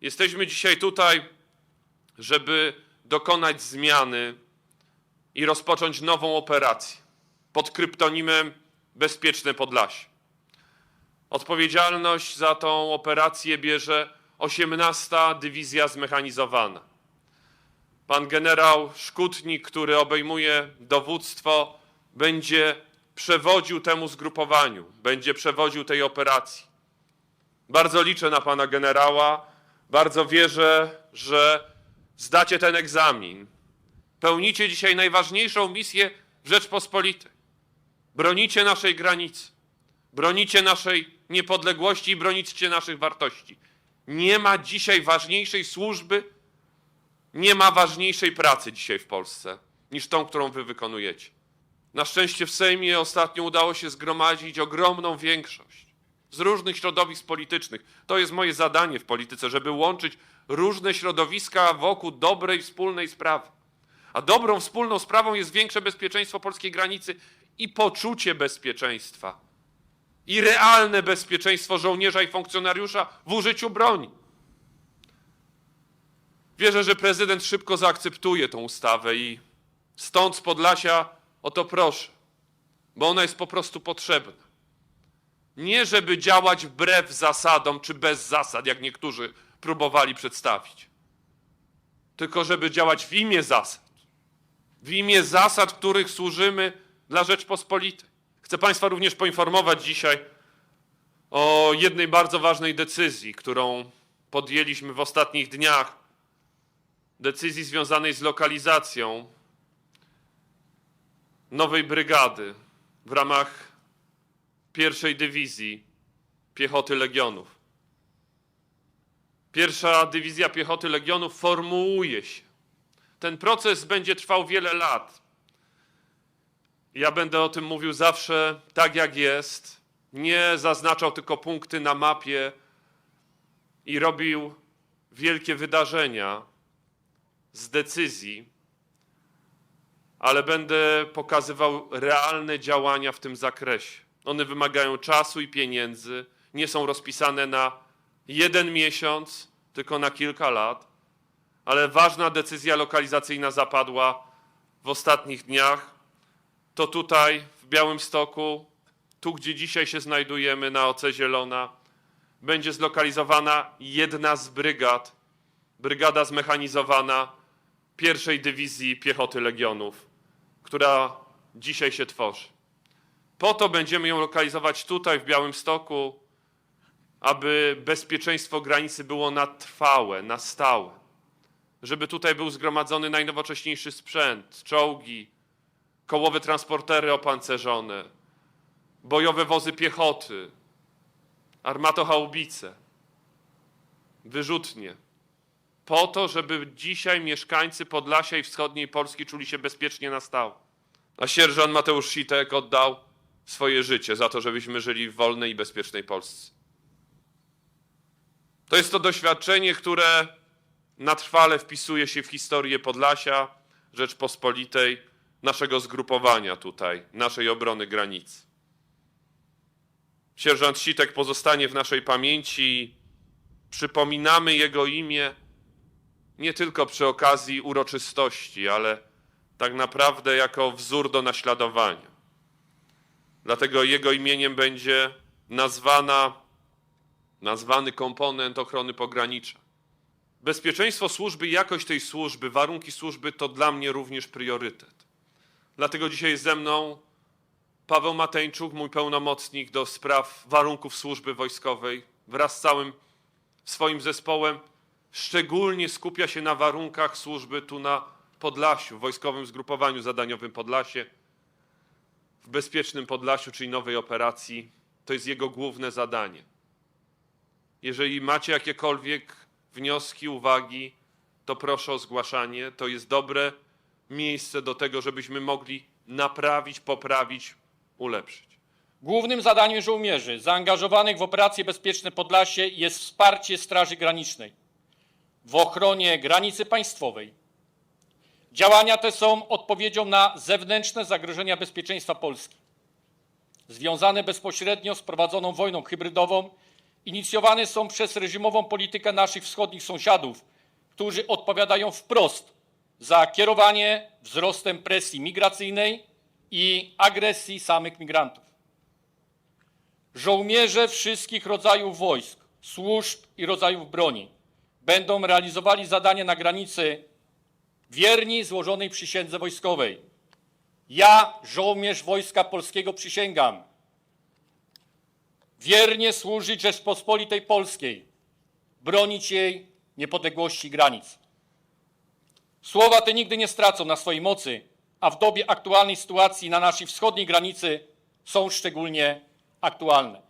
Jesteśmy dzisiaj tutaj, żeby dokonać zmiany i rozpocząć nową operację pod kryptonimem Bezpieczne Podlasie. Odpowiedzialność za tą operację bierze 18. Dywizja Zmechanizowana. Pan generał Szkutnik, który obejmuje dowództwo, będzie przewodził temu zgrupowaniu, będzie przewodził tej operacji. Bardzo liczę na pana generała, bardzo wierzę, że zdacie ten egzamin. Pełnicie dzisiaj najważniejszą misję w Rzeczpospolitej. Bronicie naszej granicy, bronicie naszej niepodległości i bronicie naszych wartości. Nie ma dzisiaj ważniejszej służby, nie ma ważniejszej pracy dzisiaj w Polsce niż tą, którą wy wykonujecie. Na szczęście w Sejmie ostatnio udało się zgromadzić ogromną większość z różnych środowisk politycznych. To jest moje zadanie w polityce, żeby łączyć różne środowiska wokół dobrej wspólnej sprawy. A dobrą wspólną sprawą jest większe bezpieczeństwo polskiej granicy i poczucie bezpieczeństwa. I realne bezpieczeństwo żołnierza i funkcjonariusza w użyciu broni. Wierzę, że prezydent szybko zaakceptuje tą ustawę i stąd z Podlasia o to proszę, bo ona jest po prostu potrzebna. Nie żeby działać wbrew zasadom czy bez zasad, jak niektórzy próbowali przedstawić, tylko żeby działać w imię zasad. W imię zasad, których służymy dla Rzeczpospolitej. Chcę Państwa również poinformować dzisiaj o jednej bardzo ważnej decyzji, którą podjęliśmy w ostatnich dniach. Decyzji związanej z lokalizacją nowej brygady w ramach pierwszej dywizji piechoty Legionów. Pierwsza dywizja piechoty Legionów formułuje się. Ten proces będzie trwał wiele lat. Ja będę o tym mówił zawsze tak, jak jest. Nie zaznaczał tylko punkty na mapie i robił wielkie wydarzenia z decyzji, ale będę pokazywał realne działania w tym zakresie. One wymagają czasu i pieniędzy, nie są rozpisane na jeden miesiąc, tylko na kilka lat, ale ważna decyzja lokalizacyjna zapadła w ostatnich dniach. To tutaj, w Białymstoku, tu gdzie dzisiaj się znajdujemy, na Oce Zielona, będzie zlokalizowana jedna z brygad, brygada zmechanizowana pierwszej dywizji piechoty Legionów, która dzisiaj się tworzy. Po to będziemy ją lokalizować tutaj, w Białymstoku, aby bezpieczeństwo granicy było na trwałe, na stałe. Żeby tutaj był zgromadzony najnowocześniejszy sprzęt, czołgi, kołowe transportery opancerzone, bojowe wozy piechoty, armatochaubice, wyrzutnie. Po to, żeby dzisiaj mieszkańcy Podlasia i wschodniej Polski czuli się bezpiecznie na stałe. A sierżant Mateusz Sitek oddał swoje życie za to, żebyśmy żyli w wolnej i bezpiecznej Polsce. To jest to doświadczenie, które na trwale wpisuje się w historię Podlasia, Rzeczpospolitej, naszego zgrupowania tutaj, naszej obrony granicy. Sierżant Sitek pozostanie w naszej pamięci. Przypominamy jego imię nie tylko przy okazji uroczystości, ale tak naprawdę jako wzór do naśladowania. Dlatego jego imieniem będzie nazwana, nazwany komponent ochrony pogranicza. Bezpieczeństwo służby, jakość tej służby, warunki służby to dla mnie również priorytet. Dlatego dzisiaj ze mną Paweł Mateńczuk, mój pełnomocnik do spraw warunków służby wojskowej, wraz z całym swoim zespołem. Szczególnie skupia się na warunkach służby tu na Podlasiu, w Wojskowym Zgrupowaniu Zadaniowym Podlasie, w Bezpiecznym Podlasiu, czyli nowej operacji. To jest jego główne zadanie. Jeżeli macie jakiekolwiek wnioski, uwagi, to proszę o zgłaszanie. To jest dobre miejsce do tego, żebyśmy mogli naprawić, poprawić, ulepszyć. Głównym zadaniem żołnierzy zaangażowanych w operację Bezpieczne Podlasie jest wsparcie Straży Granicznej w ochronie granicy państwowej. Działania te są odpowiedzią na zewnętrzne zagrożenia bezpieczeństwa Polski, związane bezpośrednio z prowadzoną wojną hybrydową inicjowane są przez reżimową politykę naszych wschodnich sąsiadów, którzy odpowiadają wprost za kierowanie wzrostem presji migracyjnej i agresji samych migrantów. Żołnierze wszystkich rodzajów wojsk, służb i rodzajów broni będą realizowali zadania na granicy wierni złożonej przysiędze wojskowej. Ja, żołnierz Wojska Polskiego, przysięgam wiernie służyć Rzeczpospolitej Polskiej, bronić jej niepodległości granic. Słowa te nigdy nie stracą na swojej mocy, a w dobie aktualnej sytuacji na naszej wschodniej granicy są szczególnie aktualne.